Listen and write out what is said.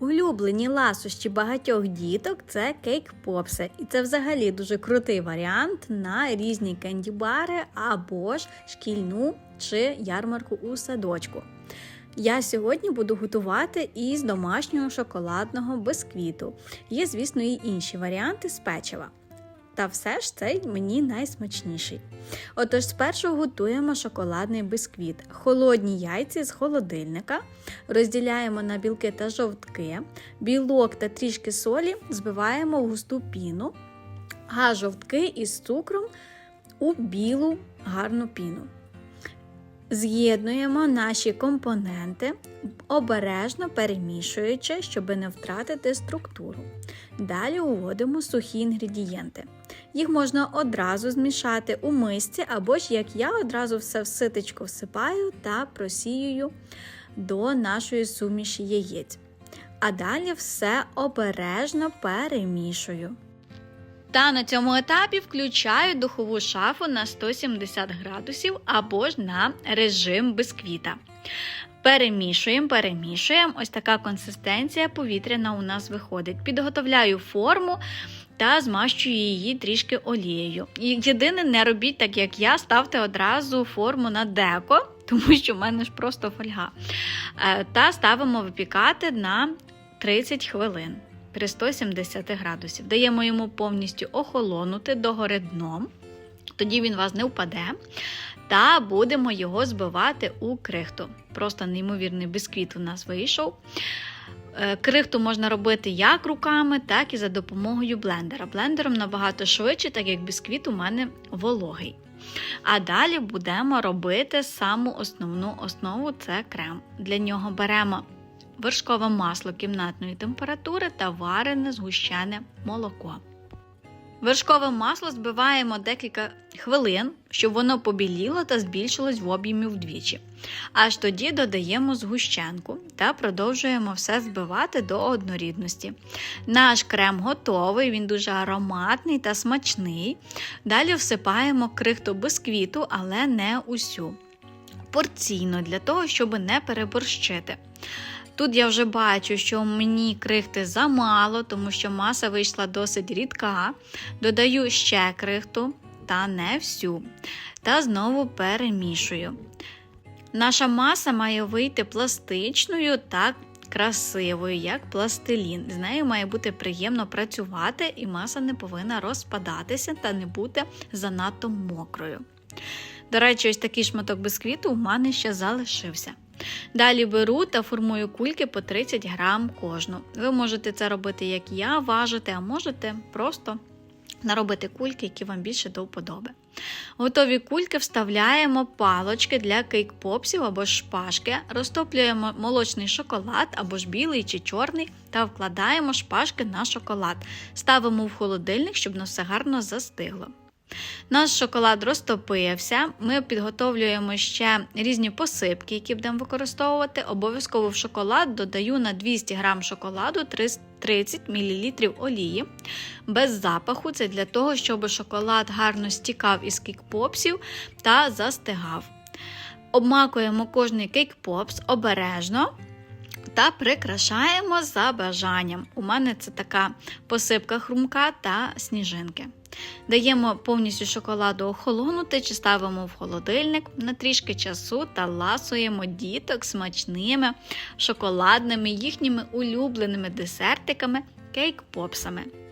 Улюблені ласощі багатьох діток це кейк-попси. І це взагалі дуже крутий варіант на різні кендібари або ж шкільну чи ярмарку у садочку. Я сьогодні буду готувати із домашнього шоколадного бисквіту. Є, звісно, і інші варіанти з печива. Та все ж цей мені найсмачніший. Отож, спершу готуємо шоколадний бисквіт. Холодні яйці з холодильника. Розділяємо на білки та жовтки. Білок та трішки солі збиваємо в густу піну, а жовтки із цукром у білу гарну піну. З'єднуємо наші компоненти, обережно перемішуючи, щоб не втратити структуру. Далі уводимо сухі інгредієнти. Їх можна одразу змішати у мисці, або ж як я одразу все в ситечко всипаю та просіюю до нашої суміші яєць. А далі все обережно перемішую. Та на цьому етапі включаю духову шафу на 170 градусів або ж на режим бисквіта. Перемішуємо, перемішуємо. Ось така консистенція повітряна у нас виходить. Підготовляю форму та змащую її трішки олією. Єдине, не робіть так, як я, ставте одразу форму на деко, тому що в мене ж просто фольга. Е, Та ставимо випікати на 30 хвилин при 170 градусів. Даємо йому повністю охолонути догори дном, тоді він вас не впаде. Та будемо його збивати у крихту. Просто неймовірний бісквіт у нас вийшов. Е, Крихту можна робити як руками, так і за допомогою блендера. Блендером набагато швидше, так як бісквіт у мене вологий. А далі будемо робити саму основну основу це крем. Для нього беремо вершкове масло кімнатної температури та варене згущене молоко. Вершкове масло збиваємо декілька хвилин, щоб воно побіліло та збільшилось в об'ємі вдвічі. Аж тоді додаємо згущенку та продовжуємо все збивати до однорідності. Наш крем готовий, він дуже ароматний та смачний. Далі всипаємо крихту бисквіту, але не усю. Порційно для того, щоб не переборщити. Тут я вже бачу, що мені крихти замало, тому що маса вийшла досить рідка. Додаю ще крихту, та не всю. Та знову перемішую. Наша маса має вийти пластичною та красивою, як пластилін. З нею має бути приємно працювати, і маса не повинна розпадатися та не бути занадто мокрою. До речі, ось такий шматок бисквіту у мене ще залишився. Далі беру та формую кульки по 30 грам кожну. Ви можете це робити, як я, важити, а можете просто наробити кульки, які вам більше до вподоби. Готові кульки вставляємо палочки для кейк-попсів або шпажки, розтоплюємо молочний шоколад або ж білий чи чорний та вкладаємо шпажки на шоколад. Ставимо в холодильник, щоб все гарно застигло. Наш шоколад розтопився. Ми підготовлюємо ще різні посипки, які будемо використовувати. Обов'язково в шоколад додаю на 200 г шоколаду 30 мл олії без запаху. Це для того, щоб шоколад гарно стікав із кейк-попсів та застигав. Обмакуємо кожний кейк-попс обережно. Та прикрашаємо за бажанням. У мене це така посипка хрумка та сніжинки. Даємо повністю шоколаду охолонути чи ставимо в холодильник на трішки часу та ласуємо діток смачними шоколадними їхніми улюбленими десертиками кейк-попсами.